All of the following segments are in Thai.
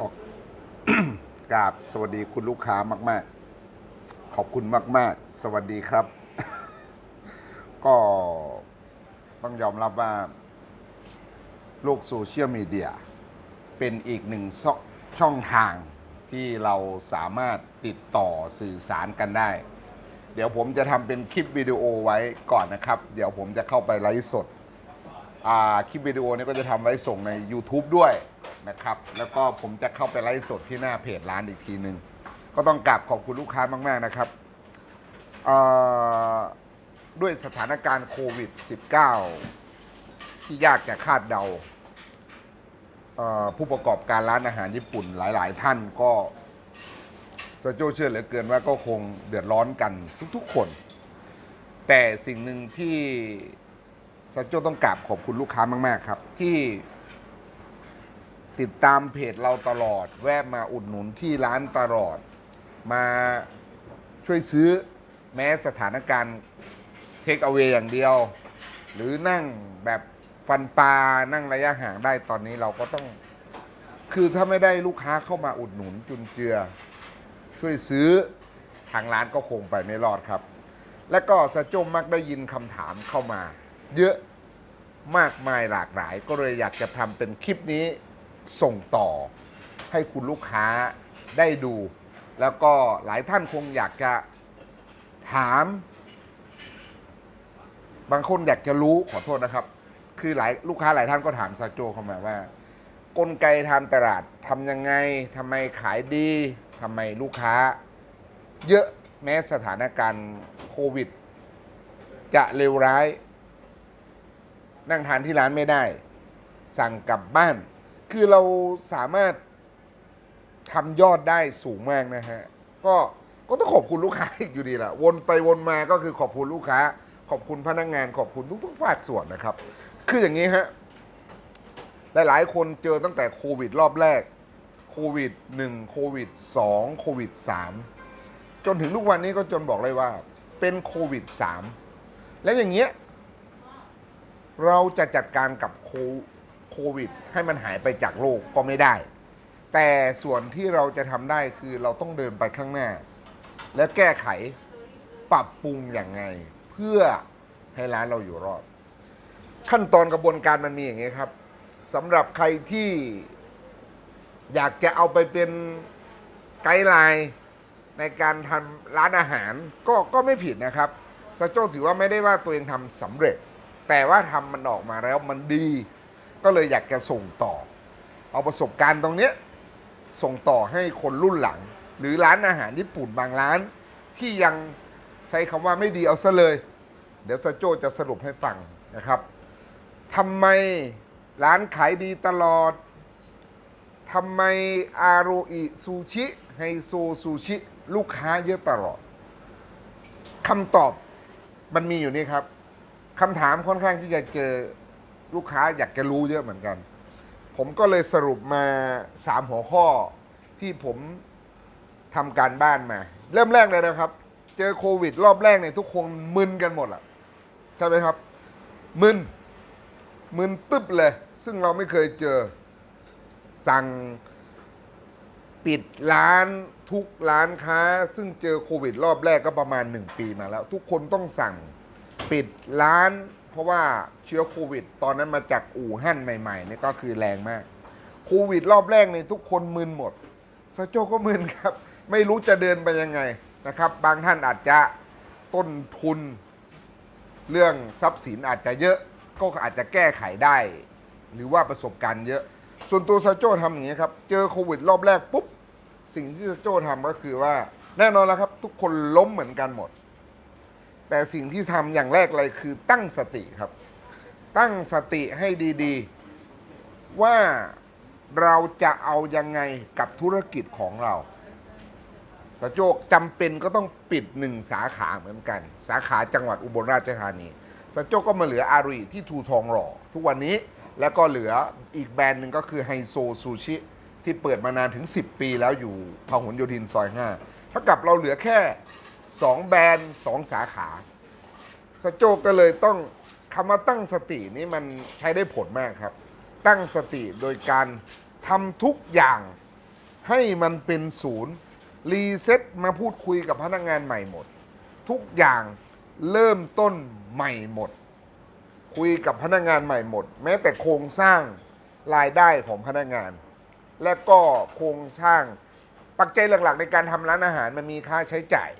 ก็กราบสวัสดีคุณลูกค้ามาก ๆ ขอบคุณมาก ๆ สวัสดีครับ ก็ต้องยอมรับว่า โลกโซเชียลมีเดีย เป็นอีกหนึ่งช่องทางที่เราสามารถติดต่อสื่อสารกันได้ เดี๋ยวผมจะทำเป็นคลิปวิดีโอไว้ก่อนนะครับ เดี๋ยวผมจะเข้าไปไลฟ์สด อ่าคลิปวิดีโอนี้ก็จะทำไว้ส่งใน YouTube ด้วยนะครับ แล้วก็ผมจะเข้าไปไลฟ์สดที่หน้าเพจร้านอีกทีหนึ่งก็ต้องกราบขอบคุณลูกค้ามาก ๆ นะครับอ่าด้วยสถานการณ์โควิด -19 ที่ยากจะคาดเดาเอ่อผู้ประกอบการร้านอาหารญี่ปุ่นหลาย ๆ ท่านก็สโจเชื่อเหลือเกินว่าก็คงเดือดร้อนกันทุก ๆ คน แต่สิ่งหนึ่งที่ สัจโจ้ต้องกราบขอบคุณลูกค้ามาก ๆ ครับ ที่ติดตามเพจเราตลอด แวะมาอุดหนุนที่ร้านตลอด มาช่วยซื้อแม้สถานการณ์เทคเอา a y อย่างเดียว หรือนั่งแบบฟันปลานั่งระยะห่างได้ตอนนี้เราก็ต้อง คือถ้าไม่ได้ลูกค้าเข้ามาอุดหนุนจุนเจือ ช่วยซื้อทางร้านก็คงไปไม่รอดครับ และก็สะจมมักได้ยินคำถามเข้ามา เยอะมากมายหลากหลาย ก็เลยอยากจะทำเป็นคลิปนี้ส่งต่อ ให้คุณลูกค้าได้ดู แล้วก็หลายท่านคงอยากจะถาม บางคนอยากจะรู้ขอโทษนะครับ คือหลายลูกค้าหลายท่านก็ถามซาโจเข้ามาว่า กลไกทางตลาดทำยังไงทำไมขายดีทำไมลูกค้า เยอะแม้สถานการณ์โควิด จะเลวร้าย นั่งทานที่ร้านไม่ได้ สั่งกลับบ้าน คือเราสามารถทำยอดได้สูงมากนะฮะ ก็ก็ต้องขอบคุณลูกค้าอีกอยู่ดีแหละวนไปวนมาก็คือขอบคุณลูกค้า ขอบคุณพนักงานขอบคุณทุกๆภาคส่วนนะครับ คืออย่างนี้ฮะหลายๆ คนเจอตั้งแต่โควิดรอบแรกโควิด1โควิด2โควิด3จนถึงทุกวันนี้ก็จนบอกเลยว่าเป็นโควิด3และอย่างเงี้ย เราจะจัดการกับโควิด ให้มันหายไปจากโลกก็ไม่ได้ แต่ส่วนที่เราจะทำได้คือเราต้องเดินไปข้างหน้า และแก้ไขปรับปรุงอย่างไง เพื่อให้ร้านเราอยู่รอด ขั้นตอนกระบวนการมันมีอย่างนี้ครับสำหรับใครที่อยากจะเอาไปเป็นไกด์ไลน์ในการทำร้านอาหารก็ก็ไม่ผิดนะครับซาโจถือว่าไม่ได้ว่าตัวเองทำสำเร็จ แต่ว่าทำมันออกมาแล้วมันดี ก็เลยอยากจะส่งต่อ เอาประสบการณ์ตรงเนี้ยส่งต่อให้คนรุ่นหลัง หรือร้านอาหารญี่ปุ่นบางร้าน ที่ยังใช้คำว่าไม่ดีเอาซะเลย เดี๋ยวซาโจจะสรุปให้ฟังนะครับทำไมร้านขายดีตลอดทำไมอาโรอิซูชิไฮโซซูชิ ลูกค้าเยอะตลอดคำตอบมันมีอยู่นี่ครับ คำถามค่อนข้างที่จะเจอลูกค้าอยากจะรู้เยอะเหมือนกัน ผมก็เลยสรุปมาสามหัวข้อที่ผมทำการบ้านมา เริ่มแรกเลยนะครับ เจอโควิด รอบแรกเนี่ยทุกคนมึนกันหมดอะใช่ไหมครับ มึน มึนตึ๊บเลย ซึ่งเราไม่เคยเจอ สั่งปิดร้านทุกร้านค้า ซึ่งเจอโควิด รอบแรกก็ประมาณ 1 ปีมาแล้ว ทุกคนต้องสั่ง ปิดร้าน เพราะว่าเชื้อโควิด ตอนนั้นมาจากอู่ฮั่นใหม่ๆนี่ก็คือแรงมากโควิดรอบแรกเนี่ยทุกคนมึนหมดซาโจก็มึนครับ ไม่รู้จะเดินไปยังไงนะครับ บางท่านอาจจะต้นทุน เรื่องทรัพย์สินอาจจะเยอะก็อาจจะแก้ไขได้ หรือว่าประสบการณ์เยอะ ส่วนตัวซาโจทำอย่างนี้ครับ เจอโควิดรอบแรกปุ๊บ สิ่งที่ซาโจทำก็คือว่าแน่นอนแล้วครับ ทุกคนล้มเหมือนกันหมด แต่สิ่งที่ทำอย่างแรกเลยคือตั้งสติครับ ตั้งสติให้ดีๆ ว่าเราจะเอายังไงกับธุรกิจของเราสะโจกจำเป็นก็ต้องปิดหนึ่งสาขาเหมือนกัน สาขาจังหวัดอุบลราชธานีสะโจกก็มาเหลืออารีที่ทูทองหล่อทุกวันนี้แล้วก็เหลืออีกแบรนด์หนึ่งก็คือไฮโซซูชิที่เปิดมานานถึง 10 ปีแล้วอยู่พหลโยธินซอย5เท่ากับเราเหลือแค่ 2 แบรนด์ 2 สาขาสโจกก็เลยต้องคำว่าตั้งสตินี่มันใช้ได้ผลมากครับ ตั้งสติโดยการทำทุกอย่างให้มันเป็นศูนย์รีเซ็ตมาพูดคุยกับพนักงานใหม่หมด ทุกอย่างเริ่มต้นใหม่หมด คุยกับพนักงานใหม่หมด แม้แต่โครงสร้างรายได้ของพนักงาน และก็โครงสร้างปัจจัยหลักๆ ในการทำร้านอาหารมันมีค่าใช้จ่าย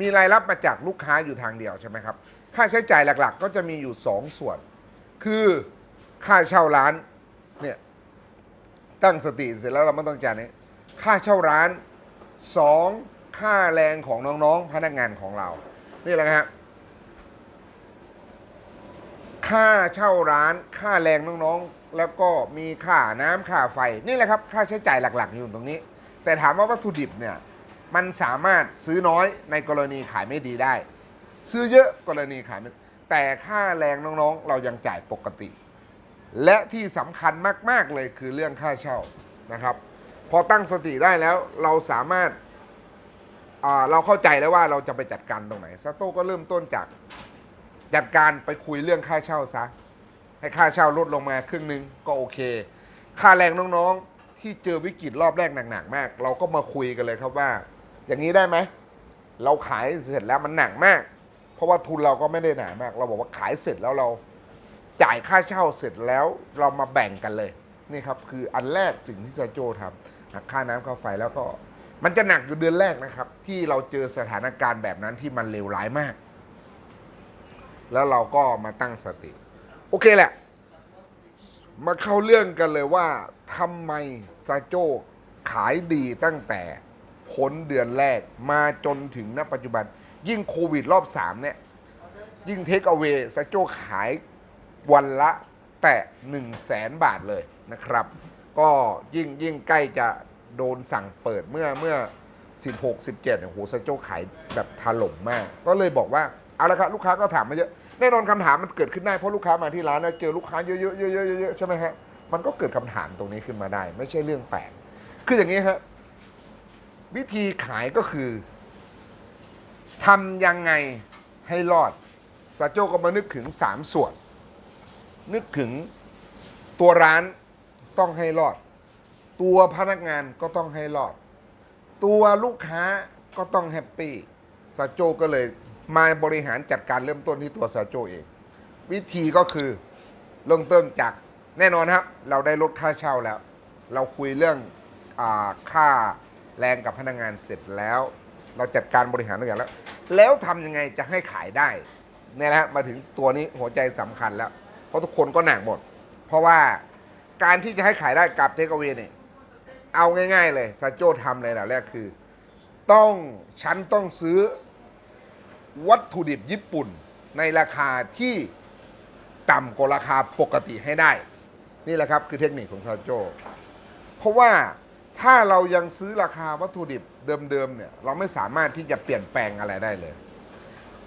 มีรายรับมาจากลูกค้าอยู่ทางเดียวใช่ไหมครับ ค่าใช้จ่ายหลักๆ ก็จะมีอยู่สองส่วน คือค่าเช่าร้านเนี่ยตั้งสติเสร็จแล้วเราไม่ต้องจ่ายนี้ค่าเช่าร้านสองค่าแรงของน้องๆพนักงานของเรา นี่แหละครับค่าเช่าร้าน ค่าแรงน้องๆ แล้วก็มีค่าน้ำค่าไฟ นี่แหละครับ ค่าใช้จ่ายหลัก ๆ อยู่ตรงนี้ แต่ถามว่าวัตถุดิบเนี่ย มันสามารถซื้อน้อยในกรณีขายไม่ดีได้ ซื้อเยอะกรณีขายไม่แต่ค่าแรงน้องๆ เรายังจ่ายปกติ และที่สำคัญมากๆเลยคือเรื่องค่าเช่านะครับ พอตั้งสติได้แล้วเราสามารถเราเข้าใจแล้วว่าเราจะไปจัดการตรงไหนซาโต้ก็เริ่มต้นจากจัดการไปคุยเรื่องค่าเช่าซะให้ค่าเช่าลดลงมาครึ่งนึงก็โอเค ค่าแรงน้องๆ ที่เจอวิกฤตรอบแรกหนักๆมาก เราก็มาคุยกันเลยครับว่า อย่างนี้ได้ไหม เราขายเสร็จแล้วมันหนักมาก เพราะว่าทุนเราก็ไม่ได้หนามาก เราบอกว่าขายเสร็จแล้วเราจ่ายค่าเช่าเสร็จแล้วเรามาแบ่งกันเลย นี่ครับ คืออันแรกสิ่งที่ซาโจทำหักค่าน้ำค่าไฟแล้วก็ มันจะหนักอยู่เดือนแรกนะครับ ที่เราเจอสถานการณ์แบบนั้นที่มันเลวร้ายมาก แล้วเราก็มาตั้งสติ โอเคแหละ มาเข้าเรื่องกันเลยว่าทำไมซาโจขายดีตั้งแต่ พ้นเดือนแรกมาจนถึงณปัจจุบัน ยิ่งโควิดรอบ 3 เนี่ย ยิ่งเทคเอา a y ซาโจขายวันละแต่1 0 0 0 0แสนบาทเลยนะครับ ก็ยิ่งยิ่งใกล้จะโดนสั่งเปิดเมื่อเมื่อ 16 17เนี่ยโหซาโจขายแบบถล่มมาก ก็เลยบอกว่าเอาละครับลูกค้าก็ถามมาเยอะแน่นอนคำถามมันเกิดขึ้นได้เพราะลูกค้ามาที่ร้านแล้วเจอลูกค้าเยอะๆเยอะๆเยอะๆใช่ไหมฮะมันก็เกิดคำถามตรงนี้ขึ้นมาได้ ไม่ใช่เรื่องแปลกคืออย่างนี้ฮะ วิธีขายก็คือทำยังไงให้รอดซาโจก็มานึกถึงสามส่วน นึกถึงตัวร้านต้องให้รอด ตัวพนักงานก็ต้องให้รอด ตัวลูกค้าก็ต้องแฮปปี้ซาโจก็เลยมาบริหารจัดการเริ่มต้นที่ตัวซาโจเอง วิธีก็คือเริ่มต้นจากแน่นอนครับ เราได้ลดค่าเช่าแล้ว เราคุยเรื่องอค่า แรงกับพนักงานเสร็จแล้ว เราจัดการบริหารทุกอย่างแล้ว แล้วทำยังไงจะให้ขายได้เนี่ยแหละมาถึงตัวนี้หัวใจสำคัญแล้ว เพราะทุกคนก็หนักหมด เพราะว่าการที่จะให้ขายได้กับเทคเวเนี่ยเอาง่าย ๆ เลยซาโจทำเลยนะแรกคือ ต้องฉันต้องซื้อ วัตถุดิบญี่ปุ่นในราคาที่ต่ำกว่าราคาปกติให้ได้ นี่แหละครับคือเทคนิคของซาโจ เพราะว่า ถ้าเรายังซื้อราคาวัตถุดิบเดิมๆเนี่ย เราไม่สามารถที่จะเปลี่ยนแปลงอะไรได้เลย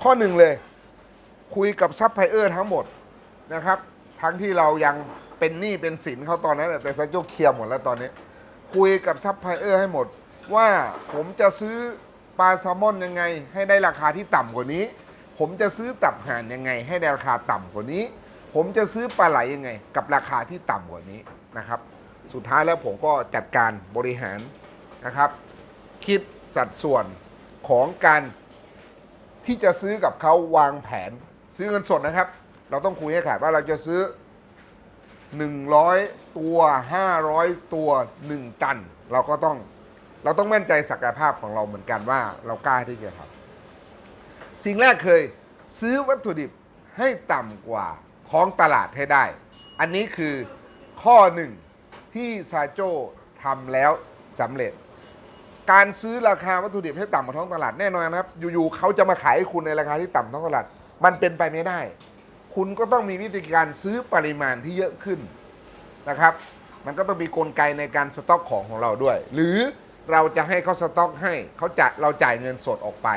ข้อหนึ่งเลย คุยกับซัพพลายเออร์ทั้งหมดนะครับ ทั้งที่เรายังเป็นหนี้เป็นสินเขาตอนนั้น แต่ซาโจเคลียร์หมดแล้วตอนนี้ คุยกับซัพพลายเออร์ให้หมด ว่าผมจะซื้อปลาแซลมอนยังไง ให้ได้ราคาที่ต่ำกว่านี้ ผมจะซื้อตับห่านยังไง ให้ได้ราคาต่ำกว่านี้ ผมจะซื้อปลาไหลยังไง กับราคาที่ต่ำกว่านี้นะครับ สุดท้ายแล้วผมก็จัดการบริหารนะครับ คิดสัดส่วนของการที่จะซื้อกับเขาวางแผนซื้อเงินสดนะครับ เราต้องคุยให้ขาดว่าเราจะซื้อ 100 ตัว 500 ตัว 1 ตัน เราก็ต้องเราต้องมั่นใจศักยภาพของเราเหมือนกันว่า เรากล้าที่จะทำสิ่งแรกเคยซื้อวัตถุดิบให้ต่ำกว่าท้องตลาดให้ได้ อันนี้คือข้อหนึ่ง ที่ซาโจทำแล้วสำเร็จ การซื้อราคาวัตถุดิบให้ต่ำกว่าท้องตลาดแน่นอนนะครับ อยู่ๆเขาจะมาขายให้คุณในราคาที่ต่ำท้องตลาด มันเป็นไปไม่ได้ คุณก็ต้องมีวิธีการซื้อปริมาณที่เยอะขึ้นนะครับ มันก็ต้องมีกลไกในการสต็อกของของเราด้วย หรือเราจะให้เขาสต็อกให้เขาจะเราจ่ายเงินสดออกไป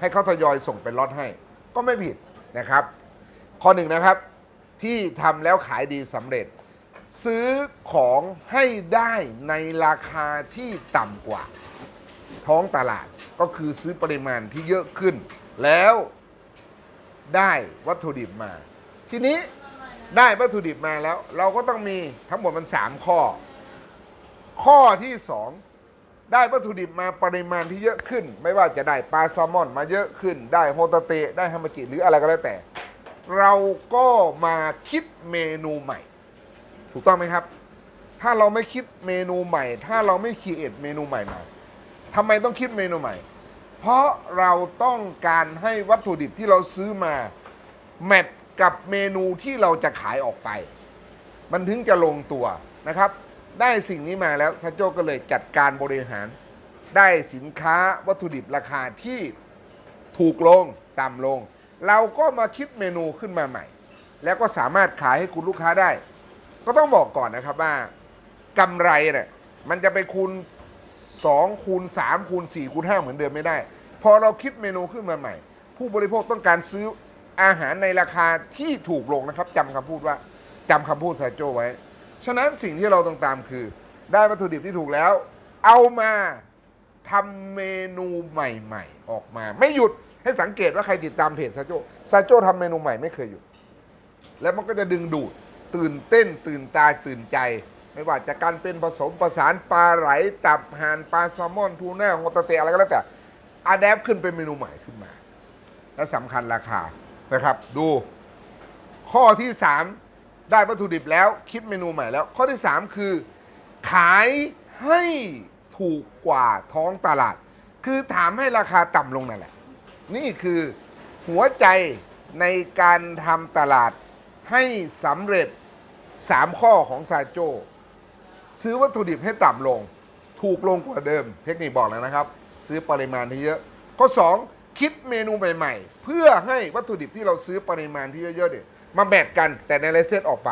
ให้เขาทยอยส่งเป็นล็อตให้ ก็ไม่ผิดนะครับ ข้อหนึ่งนะครับที่ทำแล้วขายดีสำเร็จ ซื้อของให้ได้ในราคาที่ต่ำกว่า ท้องตลาดก็คือซื้อปริมาณที่เยอะขึ้น แล้วได้วัตถุดิบมา ทีนี้ได้วัตถุดิบมาแล้ว เราก็ต้องมีทั้งหมดมัน 3 ข้อ ข้อที่ 2 ได้วัตถุดิบมาปริมาณที่เยอะขึ้น ไม่ว่าจะได้ปลาแซลมอนมาเยอะขึ้น ได้โฮตาเตะได้ฮามาจิหรืออะไรก็แล้วแต่ เราก็มาคิดเมนูใหม่ ถูกต้องไหมครับ ถ้าเราไม่คิดเมนูใหม่ ถ้าเราไม่คีเอทเมนูใหม่มาทำไมต้องคิดเมนูใหม่ เพราะเราต้องการให้วัตถุดิบที่เราซื้อมาแมทกับเมนูที่เราจะขายออกไป มันถึงจะลงตัวนะครับ ได้สิ่งนี้มาแล้วซาโจก็เลยจัดการบริหาร ได้สินค้าวัตถุดิบราคาที่ถูกลงต่ำลง เราก็มาคิดเมนูขึ้นมาใหม่ แล้วก็สามารถขายให้คุณลูกค้าได้ ก็ต้องบอกก่อนนะครับว่ากำไรเนี่ยมันจะไปคูณ 2 คูณ 3 คูณ 4 คูณ 5 เหมือนเดิมไม่ได้ พอเราคิดเมนูขึ้นมาใหม่ ผู้บริโภคต้องการซื้ออาหารในราคาที่ถูกลงนะครับจำคำพูดว่าจำคำพูดซาโจไว้ ฉะนั้นสิ่งที่เราต้องตามคือ ได้วัตถุดิบที่ถูกแล้ว เอามาทำเมนูใหม่ ๆ ออกมา ไม่หยุดให้สังเกตว่าใครติดตามเพจซาโจซาโจทำเมนูใหม่ไม่เคยหยุด แล้วมันก็จะดึงดูด ตื่นเต้นตื่นตาตื่นใจ ไม่ว่าจะการเป็นผสมประสานปลาไหลตับห่านปลาแซลมอนทูน่าโฮตาเตะอะไรก็แล้วแต่อาแดปขึ้นเป็นเมนูใหม่ขึ้นมา และสำคัญราคานะครับ ดู ข้อที่ 3 ได้วัตถุดิบแล้วคิดเมนูใหม่แล้ว ข้อที่ 3 คือ ขายให้ถูกกว่าท้องตลาด คือถามให้ราคาต่ำลงนั่นแหละ นี่คือหัวใจในการทำตลาดให้สำเร็จ 3 ข้อของซาโจ ซื้อวัตถุดิบให้ต่ำลง ถูกลงกว่าเดิม เทคนิคบอกแล้วนะครับ ซื้อปริมาณที่เยอะ ข้อ 2 คิดเมนูใหม่ ๆ เพื่อให้วัตถุดิบที่เราซื้อปริมาณที่เยอะๆเนี่ยมาแบตกันแต่ในไลเซตออกไป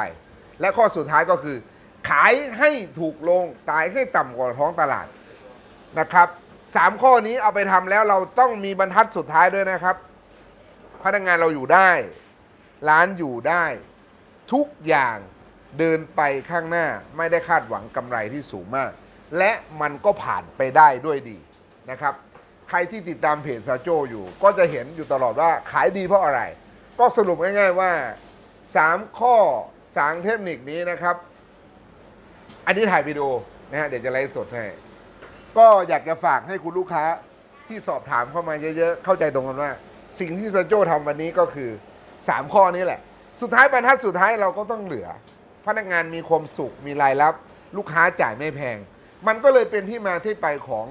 และข้อสุดท้ายก็คือ ขายให้ถูกลงตายให้ต่ำกว่าท้องตลาดนะครับสามข้อนี้เอาไปทำแล้วเราต้องมีบรรทัดสุดท้ายด้วยนะครับ พนักงานเราอยู่ได้ ร้านอยู่ได้ ทุกอย่าง เดินไปข้างหน้าไม่ได้คาดหวังกำไรที่สูงมาก และมันก็ผ่านไปได้ด้วยดีนะครับ ใครที่ติดตามเพจซาโจอยู่ ก็จะเห็นอยู่ตลอดว่าขายดีเพราะอะไร ก็สรุปง่ายๆว่า 3 ข้อสางเทคนิคนี้นะครับ อันนี้ถ่ายวิดีโอนะฮะเดี๋ยวจะไลฟ์สดให้ก็อยากจะฝากให้คุณลูกค้าที่สอบถามเข้ามาเยอะๆ เข้าใจตรงกันว่า สิ่งที่ซาโจทำวันนี้ก็คือ 3 ข้อนี้แหละ สุดท้ายบรรทัดสุดท้ายเราก็ต้องเหลือ พนักงานมีความสุขมีรายรับ ลูกค้าจ่ายไม่แพง มันก็เลยเป็นที่มาที่ไปของ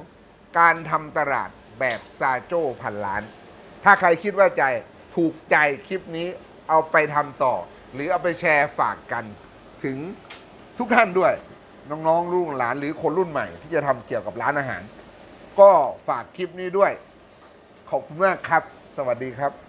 การทำตลาดแบบซาโจพันล้าน ถ้าใครคิดว่าใจถูกใจคลิปนี้เอาไปทำต่อ หรือเอาไปแชร์ฝากกัน ถึงทุกท่านด้วย น้องๆลูกหลานหรือคนรุ่นใหม่ที่จะทำเกี่ยวกับร้านอาหาร ก็ฝากคลิปนี้ด้วย ขอบคุณมากครับ สวัสดีครับ